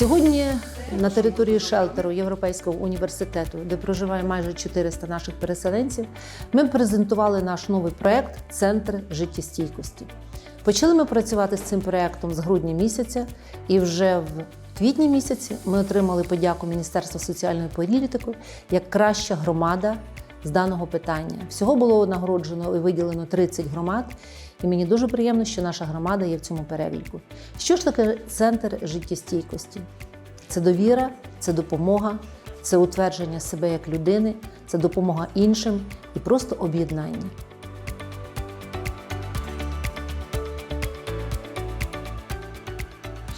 Сьогодні на території шелтеру Європейського університету, де проживає майже 400 наших переселенців, ми презентували наш новий проект Центр життєстійкості. Почали ми працювати з цим проектом з грудня місяця, і вже в квітні місяці ми отримали подяку Міністерства соціальної політики як краща громада з даного питання. Всього було нагороджено і виділено 30 громад. І мені дуже приємно, що наша громада є в цьому переліку. Що ж таке центр життєстійкості? Це довіра, це допомога, це утвердження себе як людини, це допомога іншим і просто об'єднання.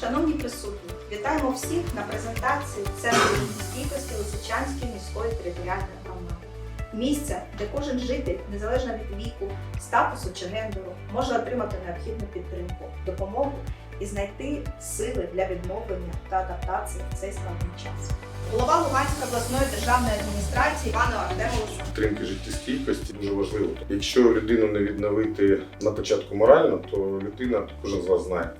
Шановні присутні, вітаємо всіх на презентації Центру стійкості Лисичанської міської територіальної громади. Місце, де кожен житель, незалежно від віку, статусу чи гендеру, може отримати необхідну підтримку, допомогу і знайти сили для відновлення та адаптації в цей складний час. Голова Луганської обласної державної адміністрації Івана Артемовича підтримки життєстійкості дуже важливо. Якщо людину не відновити на початку морально, то людина кожен з вас знає.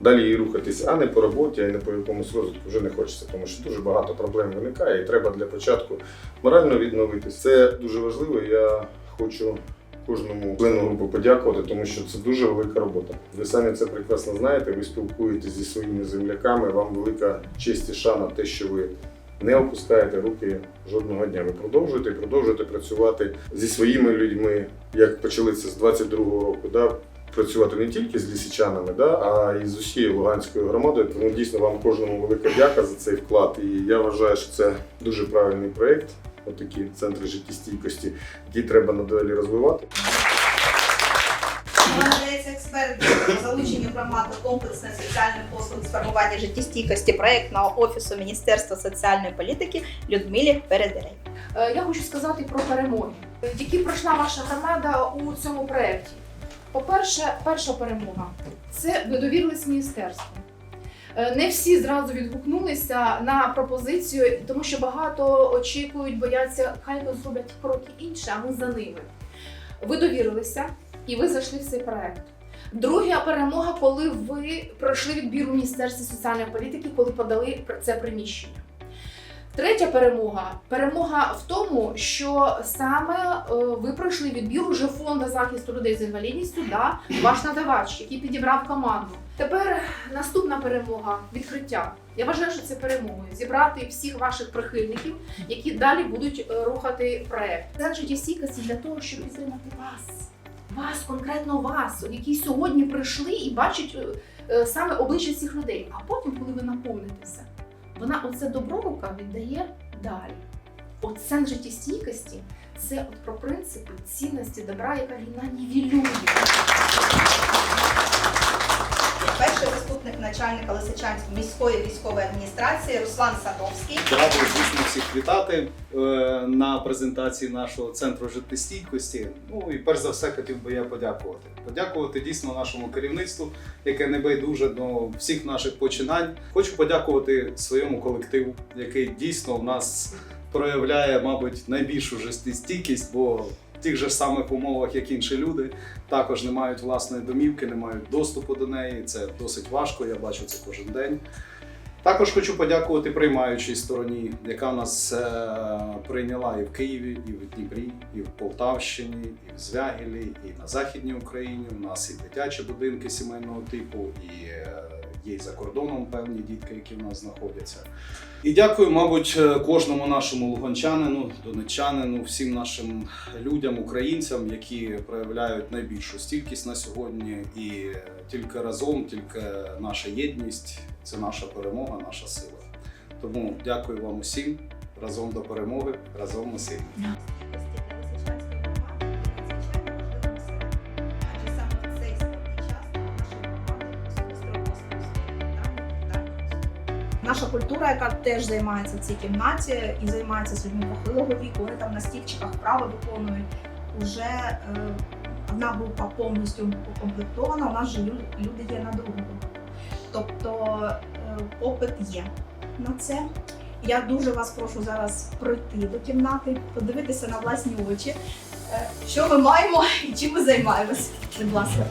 Далі їй рухатись, а не по роботі, а не по якомусь розвитку вже не хочеться, тому що дуже багато проблем виникає, і треба для початку морально відновитись. Це дуже важливо. Я хочу кожному члену групи подякувати, тому що це дуже велика робота. Ви самі це прекрасно знаєте. Ви спілкуєтесь зі своїми земляками. Вам велика честь і шана те, що ви не опускаєте руки жодного дня. Ви продовжуєте і продовжуєте працювати зі своїми людьми, як почали це з 22-го року. Да? Працювати не тільки з лісичанами, да, а й з усією Луганською громадою. Тому дійсно вам кожному велика дяка за цей вклад. І я вважаю, що це дуже правильний проєкт, отакі центри життєстійкості, які треба надалі розвивати. надається експерт залучення громад до комплексної соціальної послуги з формування життєстійкості проєктного офісу Міністерства соціальної політики Людмилі Передерей. Е, Я хочу сказати про перемоги, які пройшла ваша громада у цьому проєкті. По-перше, перша перемога це довірились міністерству. Е, Не всі зразу відгукнулися на пропозицію, тому що багато очікують, бояться, хай вони зроблять кроки інші, а ми за ними. Ви довірилися і ви зайшли в цей проект. Друга перемога, коли ви пройшли відбір у Міністерстві соціальної політики, коли подали це приміщення. Третя перемога перемога в тому, що саме е, ви пройшли відбір уже фонду захисту людей з інвалідністю, да, ваш надавач, який підібрав команду. Тепер наступна перемога відкриття. Я вважаю, що це перемогою зібрати всіх ваших прихильників, які далі будуть е, рухати проект. Це життєстійкості для того, щоб підтримати вас. Вас, конкретно вас, які сьогодні прийшли і бачать е, саме обличчя цих людей. А потім, коли ви наповнитеся, вона оце добро рука віддає далі. От сенс життєстійкості це от про принципи цінності добра, яка війна нівелює. Перший заступник начальника Лисичанської міської військової адміністрації Руслан Садовський. Радий, звісно, всіх вітати е, на презентації нашого центру життєстійкості. Ну і перш за все хотів би я подякувати. Подякувати дійсно нашому керівництву, яке не байдуже до всіх наших починань. Хочу подякувати своєму колективу, який дійсно в нас проявляє, мабуть, найбільшу життєстійкість, бо тих же самих умовах, як інші люди, також не мають власної домівки, не мають доступу до неї. Це досить важко. Я бачу це кожен день. Також хочу подякувати приймаючій стороні, яка нас е, прийняла і в Києві, і в Дніпрі, і в Полтавщині, і в Звягілі, і на Західній Україні. У нас і дитячі будинки сімейного типу, і е, є і за кордоном певні дітки, які в нас знаходяться. І дякую, мабуть, е, кожному нашому луганчанину, донеччанину, всім нашим людям, українцям, які проявляють найбільшу стійкість на сьогодні. І е, тільки разом, тільки наша єдність це наша перемога, наша сила. Тому дякую вам усім. Разом до перемоги, разом ми сильні. Наша культура, яка теж займається в цій кімнаті і займається з людьми похилого віку, вони там на стільчиках вправи виконують. Уже е, одна група повністю укомплектована, у нас же люди є на другу групу. Тобто е, попит є на це. Я дуже вас прошу зараз пройти до кімнати, подивитися на власні очі, е, що ми маємо і чим ми займаємось. Будь ласка.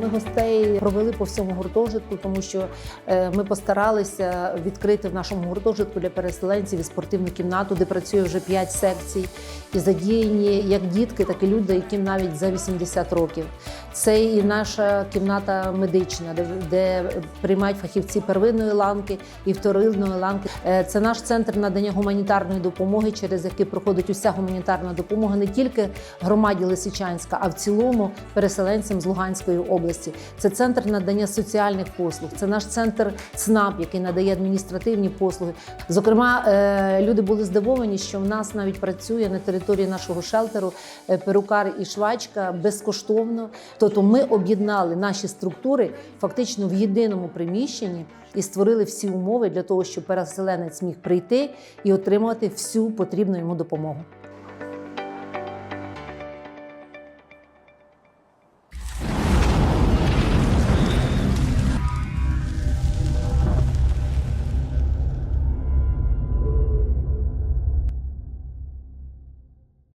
Ми гостей провели по всьому гуртожитку, тому що е, ми постаралися відкрити в нашому гуртожитку для переселенців і спортивну кімнату, де працює вже 5 секцій, і задіяні як дітки, так і люди, яким навіть за 80 років. Це і наша кімната медична, де, де приймають фахівці первинної ланки і вторинної ланки. Е, Це наш центр надання гуманітарної допомоги, через який проходить уся гуманітарна допомога не тільки громаді Лисичанська, а в цілому переселенцям з Луганської області. Це центр надання соціальних послуг. Це наш центр ЦНАП, який надає адміністративні послуги. Зокрема, е, люди були здивовані, що в нас навіть працює на території нашого шелтеру е, перукар і швачка безкоштовно. Тобто ми об'єднали наші структури фактично в єдиному приміщенні і створили всі умови для того, щоб переселенець міг прийти і отримувати всю потрібну йому допомогу.